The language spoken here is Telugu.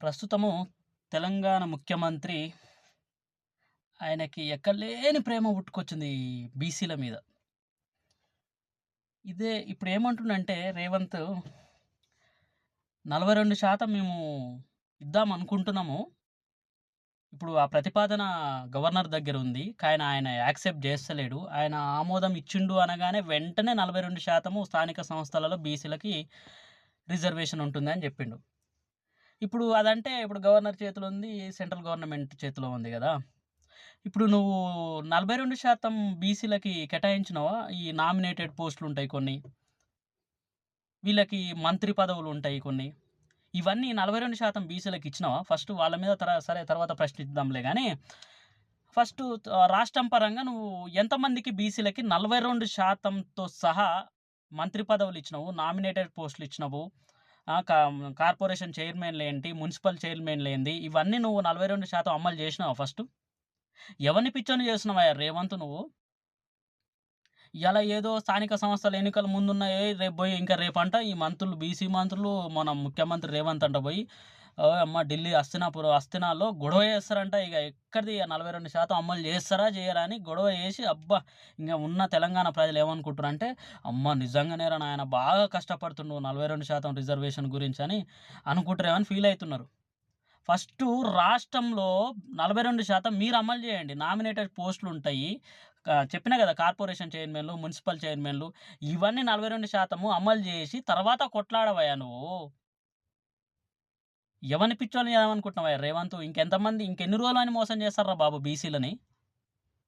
ప్రస్తుతము తెలంగాణ ముఖ్యమంత్రి ఆయనకి ఎక్కడలేని ప్రేమ పుట్టుకొచ్చింది ఈ బీసీల మీద. ఇదే ఇప్పుడు ఏమంటుండంటే రేవంత్ నలభై రెండు శాతం మేము ఇద్దాం అనుకుంటున్నాము. ఇప్పుడు ఆ ప్రతిపాదన గవర్నర్ దగ్గర ఉంది. కానీ ఆయన యాక్సెప్ట్ చేస్తలేడు. ఆయన ఆమోదం ఇచ్చిండు అనగానే వెంటనే నలభై రెండు శాతము స్థానిక సంస్థలలో బీసీలకి రిజర్వేషన్ ఉంటుంది అని చెప్పిండు. ఇప్పుడు అదంటే ఇప్పుడు గవర్నర్ చేతిలో ఉంది సెంట్రల్ గవర్నమెంట్ చేతిలో ఉంది కదా. ఇప్పుడు నువ్వు నలభై రెండు శాతం బీసీలకి కేటాయించినవా? ఈ నామినేటెడ్ పోస్టులు ఉంటాయి కొన్ని. వీళ్ళకి మంత్రి పదవులు ఉంటాయి కొన్ని. ఇవన్నీ నలభై రెండు శాతం బీసీలకు ఇచ్చినావా? ఫస్ట్ వాళ్ళ మీద తర సరే తర్వాత ప్రశ్నిద్దాంలే కానీ ఫస్ట్ రాష్ట్రం పరంగా నువ్వు ఎంతమందికి బీసీలకి నలభై రెండు శాతంతో సహా మంత్రి పదవులు ఇచ్చినావు నామినేటెడ్ పోస్టులు ఇచ్చినావు? కార్పొరేషన్ చైర్మన్లు ఏంటి మున్సిపల్ చైర్మన్లు ఏంటి ఇవన్నీ నువ్వు నలభై రెండు శాతం అమలు చేసినావు ఫస్ట్? ఎవరిని పిచ్చోని చేస్తున్నావా రేవంత్ నువ్వు? ఇలా ఏదో స్థానిక సంస్థల ఎన్నికల ముందున్నాయి రేపు పోయి ఇంకా రేపు అంట ఈ మంత్రులు బీసీ మంత్రులు మన ముఖ్యమంత్రి రేవంత్ అంట పోయి అమ్మ ఢిల్లీ హస్తినాపురం అస్తినాలో గొడవ చేస్తారంట. ఇక ఎక్కడిది? ఇక నలభై రెండు శాతం అమలు చేస్తారా? చేయరా అని గొడవ చేసి అబ్బా ఇంకా ఉన్న తెలంగాణ ప్రజలు ఏమనుకుంటారు అంటే అమ్మ నిజంగానే రా నాయన బాగా కష్టపడుతుండు నలభై రెండు శాతం రిజర్వేషన్ గురించి అని అనుకుంటారేమని ఫీల్ అవుతున్నారు. ఫస్ట్ రాష్ట్రంలో నలభై రెండు శాతం మీరు అమలు చేయండి. నామినేటెడ్ పోస్టులు ఉంటాయి. చెప్పిన చెప్పినా కదా కార్పొరేషన్ చైర్మన్లు మున్సిపల్ చైర్మన్లు ఇవన్నీ నలభై రెండు శాతము అమలు చేసి తర్వాత కొట్లాడవయ్యా నువ్వు. ఎవరిని పిచ్చోళ్ళని చేద్దామనుకుంటున్నావా రేవంత్ ఇంకెంతమంది ఇంకెన్ని రోజులు అని మోసం చేస్తారా బాబు బీసీలని?